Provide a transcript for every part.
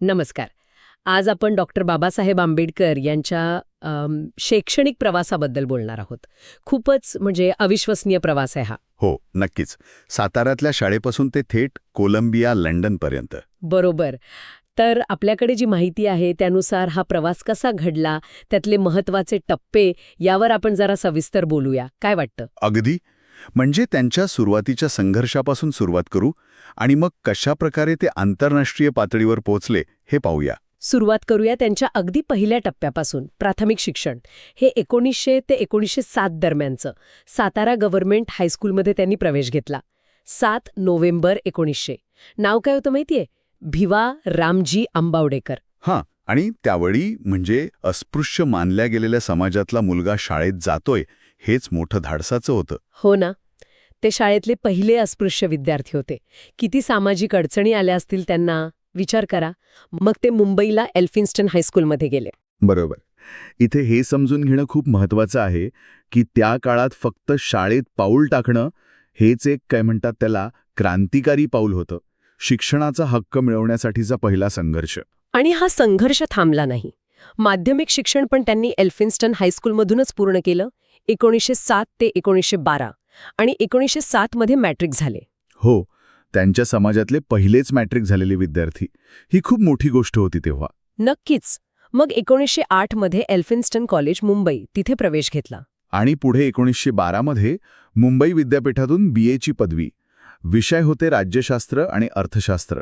नमस्कार. आज आपण डॉक्टर बाबासाहेब आंबेडकर यांच्या शैक्षणिक प्रवासाबद्दल बोलणार आहोत. खूपच म्हणजे अविश्वसनीय प्रवास आहे हा. हो नक्कीच. साताऱ्यातल्या शाळेपासून ते थेट कोलंबिया लंडनपर्यंत बरोबर. तर आपल्याकडे जी माहिती आहे त्यानुसार हा प्रवास कसा घडला त्यातले महत्त्वाचे टप्पे यावर आपण जरा सविस्तर बोलूया. काय वाटतं? अगदी. म्हणजे त्यांच्या सुरुवातीच्या संघर्षापासून सुरुवात करू आणि मग कशा प्रकारे ते आंतरराष्ट्रीय पातळीवर पोहोचले हे पाहूया. सुरुवात करूया त्यांच्या अगदी पहिल्या टप्प्यापासून प्राथमिक शिक्षण. हे एकोणीसशे ते एकोणीसशे सात दरम्यानचं सातारा गव्हर्नमेंट हायस्कूलमध्ये त्यांनी प्रवेश घेतला. सात नोव्हेंबर एकोणीसशे. नाव काय होतं माहितीये? भिवा रामजी आंबावडेकर. हां आणि त्यावेळी म्हणजे अस्पृश्य मानल्या गेलेल्या समाजातला मुलगा शाळेत जातोय हेच मोठं धाडसाचं होतं. हो ना. ते शाळेतले पहिले अस्पृश्य विद्यार्थी होते. किती सामाजिक अडचणी आल्या असतील त्यांना विचार करा. मग ते मुंबईला एल्फिन्स्टन हायस्कूलमध्ये गेले. बरोबर. इथे हे समजून घेणं खूप महत्वाचं आहे की त्या काळात फक्त शाळेत पाऊल टाकणं हेच एक काय म्हणतात त्याला क्रांतिकारी पाऊल होतं. शिक्षणाचा हक्क मिळवण्यासाठीचा पहिला संघर्ष. आणि हा संघर्ष थांबला नाही. माध्यमिक शिक्षण पण त्यांनी एल्फिन्स्टन हायस्कूलमधूनच पूर्ण केलं. एकोणीसशे सात ते एकोणीसशे बारा आणि एकोणीसशे सातमध्ये मॅट्रिक झाले. हो त्यांच्या समाजातले पहिलेच मॅट्रिक झालेले विद्यार्थी. ही खूप मोठी गोष्ट होती तेव्हा. नक्कीच. मग एकोणीसशे आठमध्ये एल्फिन्स्टन कॉलेज मुंबई तिथे प्रवेश घेतला. आणि पुढे एकोणीसशे बारामध्ये मुंबई विद्यापीठातून बी एची पदवी. विषय होते राज्यशास्त्र आणि अर्थशास्त्र.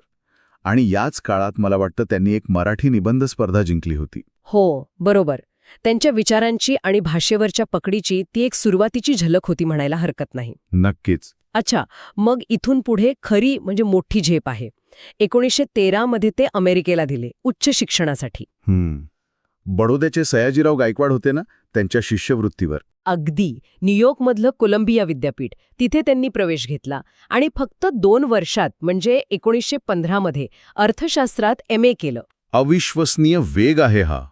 आणि याच काळात मला वाटतं त्यांनी एक मराठी निबंध स्पर्धा जिंकली होती. हो बरोबर. त्यांच्या विचारांची आणि भाषेवरच्या पकडीची ती एक सुरुवातीची झलक होती म्हणायला हरकत नाही. नक्कीच. अच्छा मग इथून पुढे खरी म्हणजे मोठी झेप आहे. एकोणीसशे तेरामध्ये ते अमेरिकेला दिले उच्च शिक्षणासाठी. हम्म. बडोद्याचे सयाजीराव गायकवाड होते ना त्यांच्या शिष्यवृत्तीवर. अगदी. न्यूयॉर्कमधलं कोलंबिया विद्यापीठ. तिथे त्यांनी प्रवेश घेतला आणि फक्त दोन वर्षात म्हणजे एकोणीसशे पंधरामध्ये अर्थशास्त्रात एम ए केलं. अविश्वसनीय वेग आहे हा.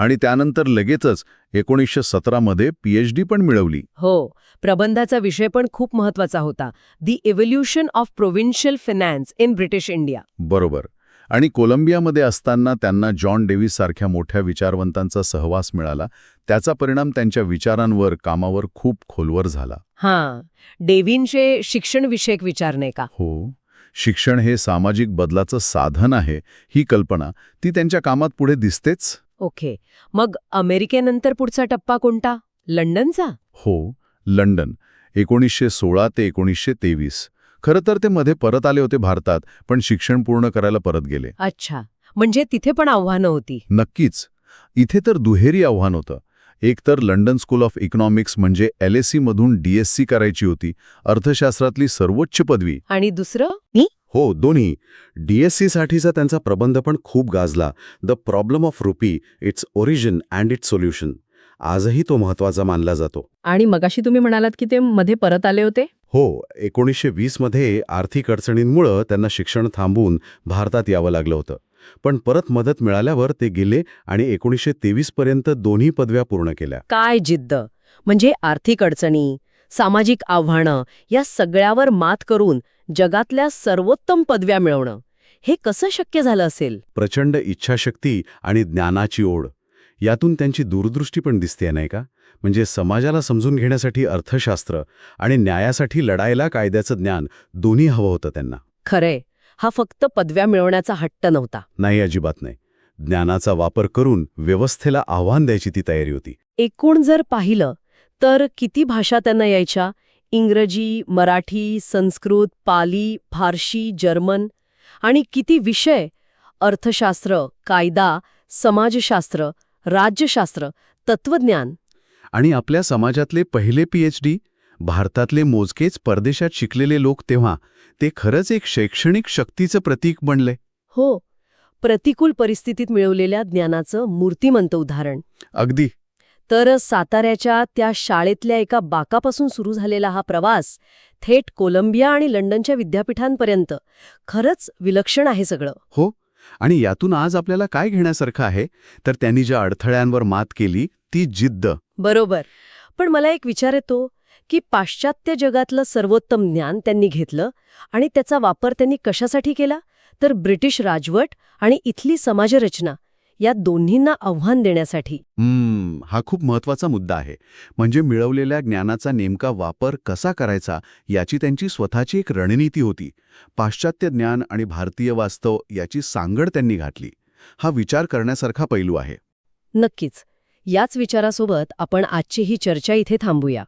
आणि त्यानंतर लगेचच एकोणीसशे सतरामध्ये पीएचडी पण मिळवली. हो प्रबंधाचा विषय पण खूप महत्त्वाचा होता. The evolution of provincial finance in British India बरोबर. आणि कोलंबियामध्ये असताना त्यांना जॉन डेव्हिस सारख्या मोठ्या विचारवंतांचा सहवास मिळाला. त्याचा परिणाम त्यांच्या विचारांवर कामावर खूप खोलवर झाला. हां डेव्हिनचे शिक्षणविषयक विचार नाही का? हो. शिक्षण हे सामाजिक बदलाचं साधन आहे ही कल्पना. ती त्यांच्या कामात पुढे दिसतेच? ओके. मग अमेरिकेनंतर पुढचा टप्पा कोणता? लंडनचा? हो लंडन. एकोणीसशे सोळा ते एकोणीसशे तेवीस. खरं तर ते मध्ये परत आले होते भारतात पण शिक्षण पूर्ण करायला परत गेले. अच्छा. म्हणजे तिथे पण आव्हानं होती. नक्कीच. इथे तर दुहेरी आव्हान होतं. एक तर लंडन स्कूल ऑफ इकॉनॉमिक्स म्हणजे एल एस मधून डीएससी करायची होती अर्थशास्त्रातली सर्वोच्च पदवी. आणि दुसरं? हो दोन्ही. डीएससी साठीचा त्यांचा प्रबंध पण खूप गाजला. The problem of rupee its origin and its solution आजही तो महत्त्वाचा मानला जातो. आणि मगाशी तुम्ही म्हणालात की ते मध्ये परत आले होते? हो एकोणीसशे वीसमध्ये आर्थिक अडचणींमुळं त्यांना शिक्षण थांबवून भारतात यावं लागलं होतं. पण परत मदत मिळाल्यावर ते गेले आणि एकोणीसशे तेवीसपर्यंत दोन्ही पदव्या पूर्ण केल्या. काय जिद्द? म्हणजे आर्थिक अडचणी सामाजिक आव्हानं या सगळ्यावर मात करून जगातल्या सर्वोत्तम पदव्या मिळवणं. हे कसं शक्य झालं असेल? प्रचंड इच्छाशक्ती आणि ज्ञानाची ओढ. यातून त्यांची दूरदृष्टी पण दिसते नाही का? म्हणजे समाजाला समजून घेण्यासाठी अर्थशास्त्र आणि न्यायासाठी लढायला कायद्याचं ज्ञान दोन्ही हवं होतं त्यांना. खरंय. हा फक्त पदव्या मिळवण्याचा हट्ट नव्हता. नाही अजिबात नाही. ज्ञानाचा वापर करून व्यवस्थेला आव्हान द्यायची ती तयारी होती. एकूण जर पाहिलं तर किती भाषा त्यांना यायच्या? इंग्रजी मराठी संस्कृत पाली फारशी जर्मन आणि किती विषय अर्थशास्त्र कायदा समाजशास्त्र राज्यशास्त्र तत्वज्ञान आणि आपल्या समाजातले पहिले पीएचडी भारतातले मोजकेच परदेशात शिकलेले लोक तेव्हा ते खरंच एक शैक्षणिक शक्तीचं प्रतीक बनले. हो प्रतिकूल परिस्थितीत मिळवलेल्या ज्ञानाचं मूर्तिमंत उदाहरण. अगदी. तर साताऱ्याच्या त्या शाळेतल्या एका बाकापासून सुरू झालेला हा प्रवास थेट कोलंबिया आणि लंडनच्या विद्यापीठांपर्यंत. खरंच विलक्षण आहे सगळं. हो आणि यातून आज आपल्याला काय घेण्यासारखं आहे? तर त्यांनी ज्या अडथळ्यांवर मात केली ती जिद्द. बरोबर. पण मला एक विचार येतो की पाश्चात्य जगातलं सर्वोत्तम ज्ञान त्यांनी घेतलं आणि त्याचा वापर त्यांनी कशासाठी केला? तर ब्रिटिश राजवट आणि इथली समाजरचना. या दोन्हींना आव्हान देण्यासाठी. हम्म हा खूप महत्त्वाचा मुद्दा आहे. म्हणजे मिळवलेल्या ज्ञानाचा नेमका वापर कसा करायचा याची त्यांची स्वतःची एक रणनीती होती. पाश्चात्य ज्ञान आणि भारतीय वास्तव याची सांगड त्यांनी घातली. हा विचार करण्यासारखा पैलू आहे. नक्कीच. याच विचारासोबत आपण आजची ही चर्चा इथे थांबूया.